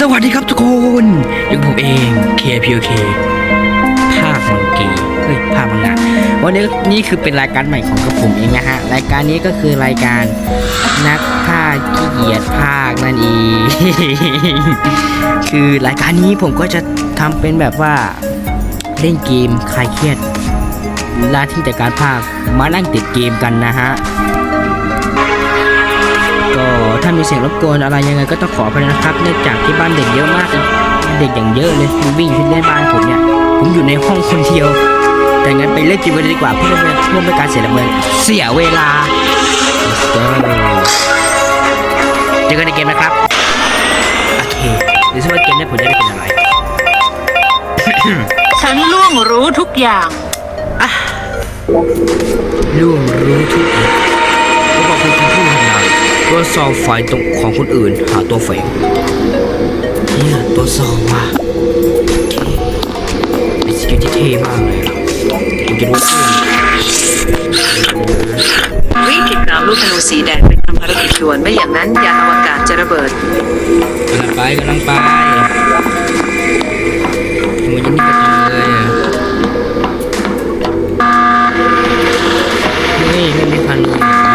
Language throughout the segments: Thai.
สวัสดีครับทุกคนอยู่กับผมเอง KPOK ภาคมังกีเฮ้ยภาคมังงะวันนี้นี่คือเป็นรายการใหม่ของกระผมเองนะฮะ รายการนี้ก็คือรายการนักภาคขี้เกียจภาคนั่นเองคือรายการนี้ผมก็จะทำเป็นแบบว่าเล่นเกมคลายเครียดลาที่แต่การภาคมานั่งติดเกมกันนะฮะ มีเสียงรบกวนอะไรยังไงก็ต้องขออภัยนะครับ เนื่องจากที่บ้านเด็กเยอะมากเลยเด็กอย่างเยอะเลยมันวิ่งขึ้นเล่นบ้านผมเนี่ย ผมอยู่ในห้องคนเดียว แต่งั้นไปเล่นเกมกันเลยดีกว่าเพื่อไม่เพื่อไม่การเสียเวลาเสียเวลา Let's go เจอกันในเกมนะครับ โอเคหรือว่าเกมเนี้ผมจะได้เป็นอะไร ฉันล่วงรู้ทุกอย่าง ล่วงรู้ทุกอย่าง ตัวซองไฟตรงของคนอื่น หาตัวแฝงเนี่ยตัวซองว่ะโอเคเป็นสกิลที่เท่มากเลยอะผมจะรู้ว่ารีบติดตามลูกธนูสีแดงไปทำภารกิจด่วนไม่อย่างนั้นยานอวกาศจะระเบิดกำลังไปกำลังไปทำไมจะนี่ประจังเลยอะเฮ้ยไม่มีพันเ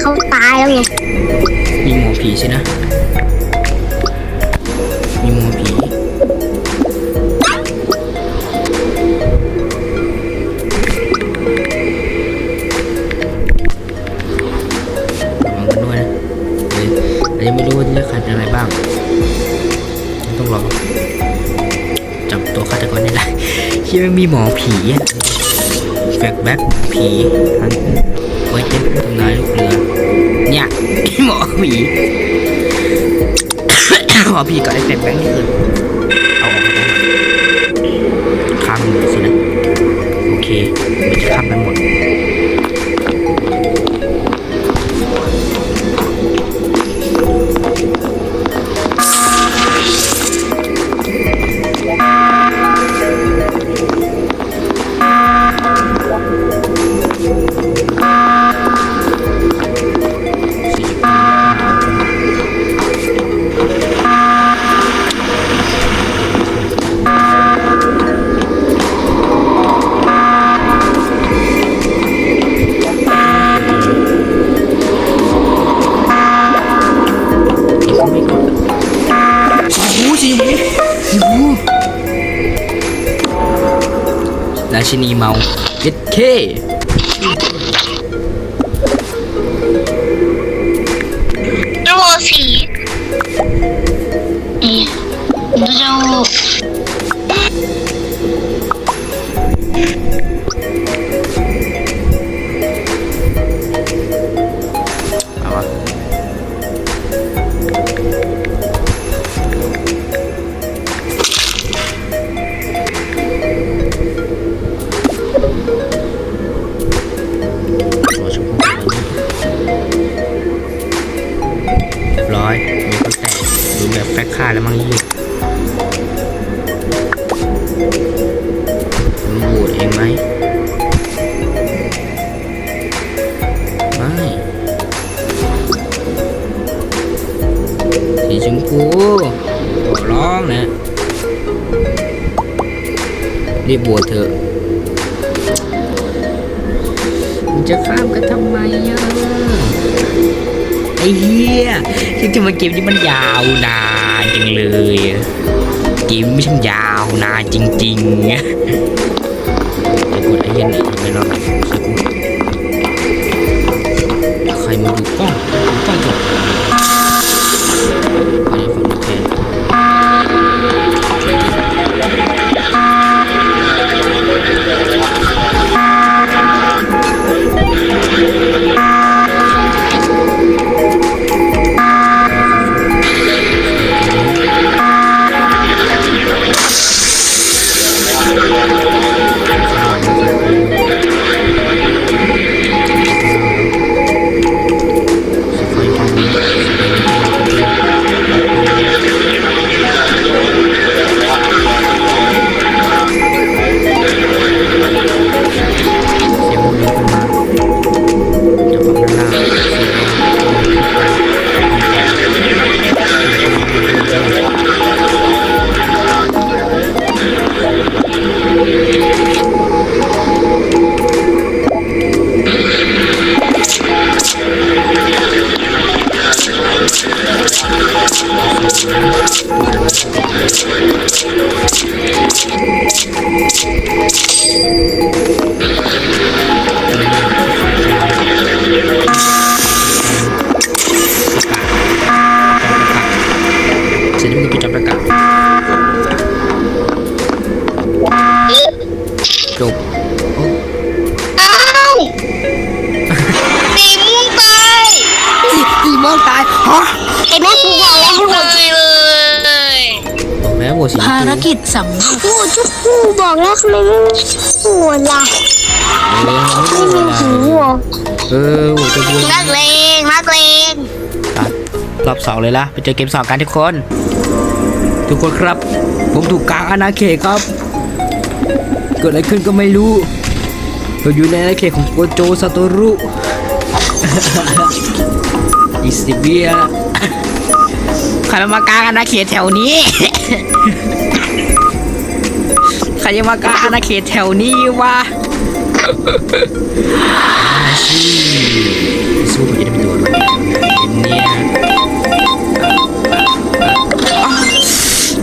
เขาตายแล้วไงมีหมอผีใช่นะ มีหมอผีระวังกันด้วยนะเดี๋ยวเรายังไม่รู้ว่าเลือกใครเป็นอะไรบ้าง ต้องรอจับตัวฆาตกรได้ได้ที่ไม่มีหมอผีแฟกแบ็คผีทัน ไว้เจ็บทำลายลูกเรือ เนี่ยหมอผีหมอผีก็ไอ้แฟกแบงคนี่คือเอาออกมาได้ข้ามมันหมดสินะ โอเคมันจะข้ามกันหมด ชมพูสีชมพูราชินีเมาเย็ดเค สีชมพูขอร้องนะ รีบบวชเถอะมันจะข้ามกันทำไมอะไอ้เหี้ยที่ทำไมเกมนี้มันยาวนานจังเลยเกมไม่ใช่ยาวนานจริงๆไอ้กดไอ้เหี้ยไหนไม่รอดใครมาดูกล้องดูกล้องก่อ มองตายฮะเห็นไหมกูบอกแล้วให้โหวตเลยบอกแล้วว่าสีภารกิจสำเร็จโหวตทุกคู่บอกแล้วทำไมไม่โหวตล่ะเออไม่มีหูเหรอเออโหจะพูดนักเลงนักเลงตัดรอบสองเลยละไปเจอเกมสองกันทุกคน ทุกคนครับ ผมถูกกลางอาณาเขตครับ เกิดอะไรขึ้นก็ไม่รู้เราอยู่ในอาณาเขตของโกโจซาโตรุ อีกสิบวิอะใครมากลางอาณาเขตแถวนี้ ใครจะมากลางอาณาเขตแถวนี้วะอาชีสู้ผมจะได้เป็นตัวอะไรเนี่ย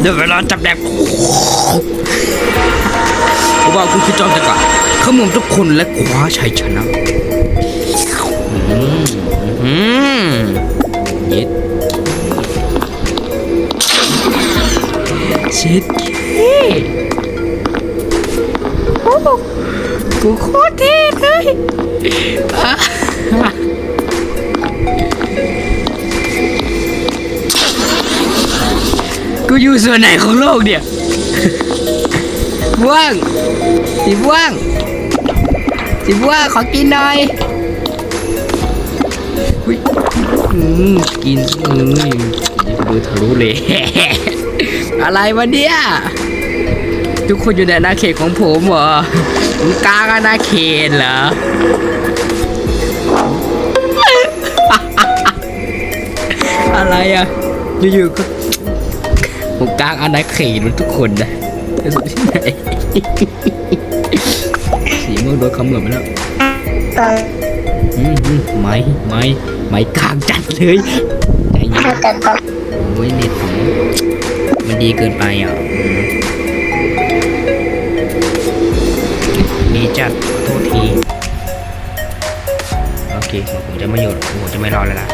เดี๋ยวเวลาจับแดกผมว่าคุณคือจอมตะกะขมุมทุกคนและคว้าชัยชนะ อืมย็ดช็ดท่โอ้โหกูโคตรเท่เลยกูอยู่ส่วนไหนของโลกเนี่ยว่างสิว่างสิว่างขอกินหน่อย อุ๊ยอืมกินเอ้ยดูทะลุเลย อะไรวะเนี่ย ทุกคนอยู่ในอาณาเขตของผมเหรอผมกลางอาณาเขตเหรออะไรอะ อยู่ๆก็ผมกลางอาณาเขตทุกคนนะจะสุดที่ไหนสีม่วงโดนคำเหมือไปแล้วไม่ไม่ ไม่กลางจัดเลยใจเย็นแต่ก็โอ้ยเน็ตผมมันดีเกินไปอะอืมดีจัดขอโทษที โอเคผมจะไม่หยุดผมจะไม่รอแล้วล่ะ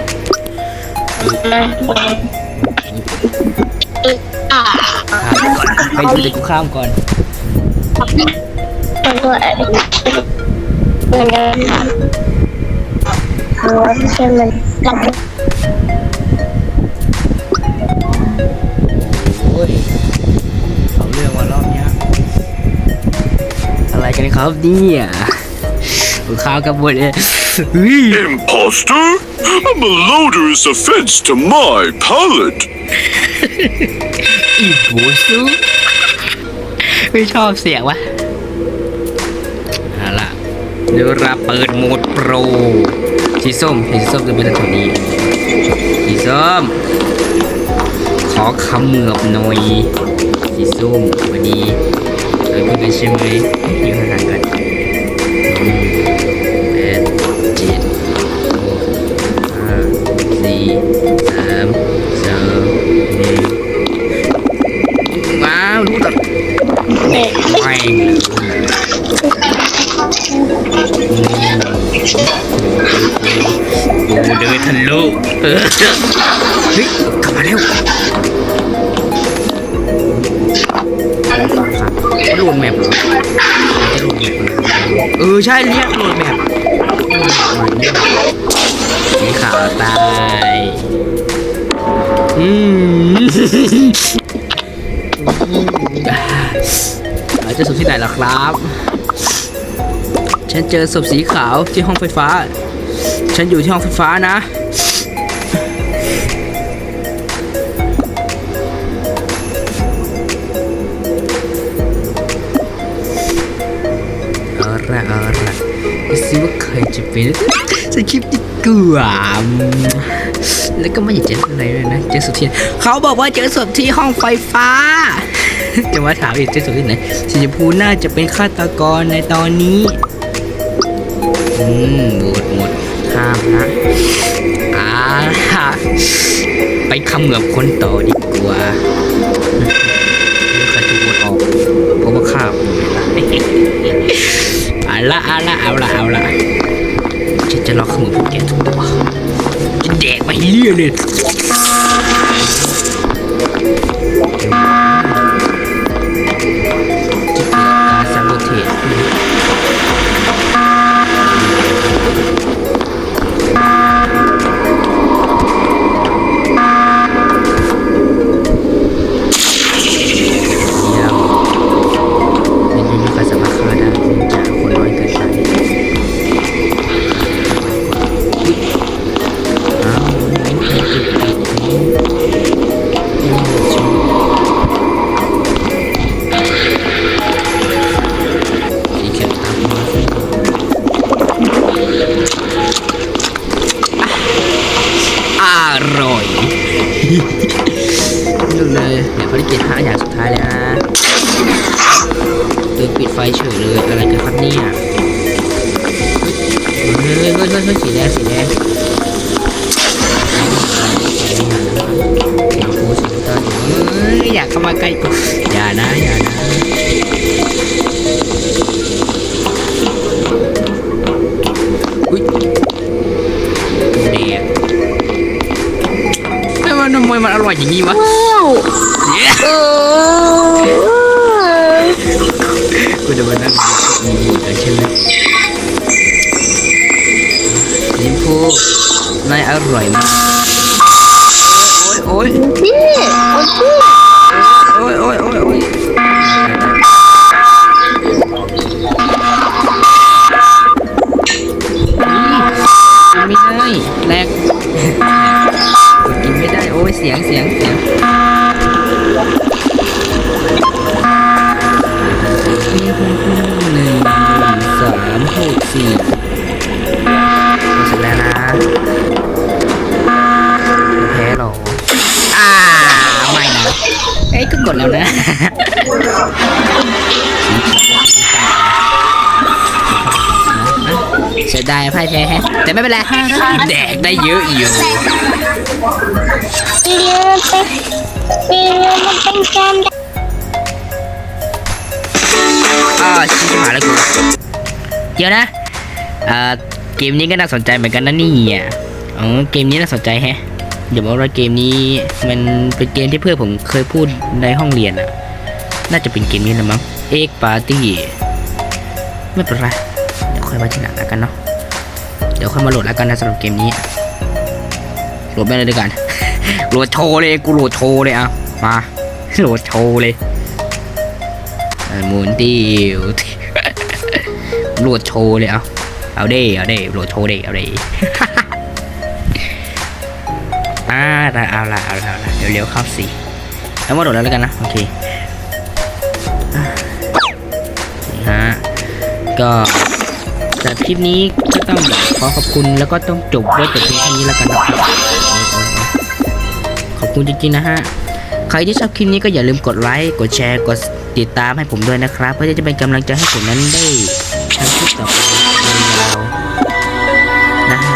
อ่าข้ามก่อนไปดูแต่กูข้ามก่อนแต่ก็เหมือนกันค่ะเพ ราะว่าไม่ใช่มันกับโอ้ยเอาเรื่องมารอบเนี้ยอะไรกันครับเนี่ยกูข้าวกับบทเองเฮ้ย Imposter? A malodorous offense to my palate. อีกโหซูไม่ชอบเสียงวะเอาล่ะเดี๋ยวเราเปิดโหมดโปร สีส้มเห็นสีส้มจะเป็นแถวนี้สีส้ม ขอคำเหมือบหน่อยสีส้มวันนี้เราเพื่อนกันใช่ไหมอยู่ห่างๆกันอืมแปดเจ็ดหกห้าสี่ เออเฮ้ยกลับมาแล้วโหลดแมปเหรอจะโหลดแมปเหรอเออใช่เรียกโหลดแมปสีขาวตายอืมอาจจะศพที่ไหนล่ะครับ ฉันเจอศพสีขาวที่ห้องไฟฟ้า ฉันอยู่ที่ห้องไฟฟ้านะ เอาละเอาละดูสิว่าใครจะเป็นสคริปต์ดีกว่าแล้วก็ไม่อยากเจออะไรเลยนะ เจอศพที่เขาบอกว่าเจอศพที่ห้องไฟฟ้า จะมาถามอีกเจอศพที่ไหนสีชมพูน่าจะเป็นฆาตกรในตอนนี้ อืมหมดหมดห้ามนะอ่าไปคำเหมือบคนต่อดีกว่าใครจะโหวตออกเพราะว่าข้าบ เอาละเอาละเอาละเอาละฉันจะลอกขมือพวกแกทุกตัวจะแดกไปเรื่อยเลย ยงเสียงเสียงหนึ่งสามหกสี่เสร็จแล้วนะแพ้หรออ่าไม่นะเอ้ยก็กดแล้วนะเสียดายพ่ายแพ้แฮะแต่ไม่เป็นไรแดกได้เยอะอยู่ พี่เลี้ยงเป็นพี่เลี้ยงมันเป็นแกมอ่าชิบหายแล้วกูเดี๋ยวนะเอ่อเกมนี้ก็น่าสนใจเหมือนกันนะนี่อะอ๋อเกมนี้น่าสนใจแฮะอย่าบอกว่าเกมนี้มันเป็นเกมที่เพื่อนผมเคยพูดในห้องเรียนอะ น่าจะเป็นเกมนี้แหละมั้งเอ็กปาร์ตี้ไม่เป็นไรเดี๋ยวค่อยมาทีหลังแล้วกันเนาะเดี๋ยวค่อยมาโหลดแล้วกันนะสำหรับเกมนี้โหลดไม่เลยด้วยกัน โหลดโชว์เลยกูโหลดโชว์เลยอะมาโหลดโชว์เลยหมุนติวโหลดโชว์เลยเอาเอาเด้เอาเด้โหลดโชว์เด้เอาเด้อ่าเอาละเอาละเอาละเร็วๆเข้าสิแล้วมาโหลดแล้วแล้วกันนะโอเคฮะก็สำหรับคลิปนี้ก็ต้องขอขอบคุณแล้วก็ต้องจบด้วยแต่เพียงเท่านี้แล้วกันนะครับ อ๊ยโอ๊ยโอ๊ยขอบคุณจริงๆนะฮะ ใครที่ชอบคลิปนี้ก็อย่าลืมกดไลค์ กดแชร์ กดติดตามให้ผมด้วยนะครับ เพื่อที่จะเป็นกำลังใจให้ผมนั้นได้ทำคลิปต่อไปยาวๆนะฮะ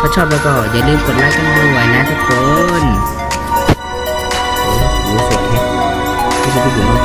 ถ้าชอบแล้วก็อย่าลืมกดไลค์กันด้วยนะทุกคนโอ้โหสวยแฮะไม่ใช่ผู้หญิงมาก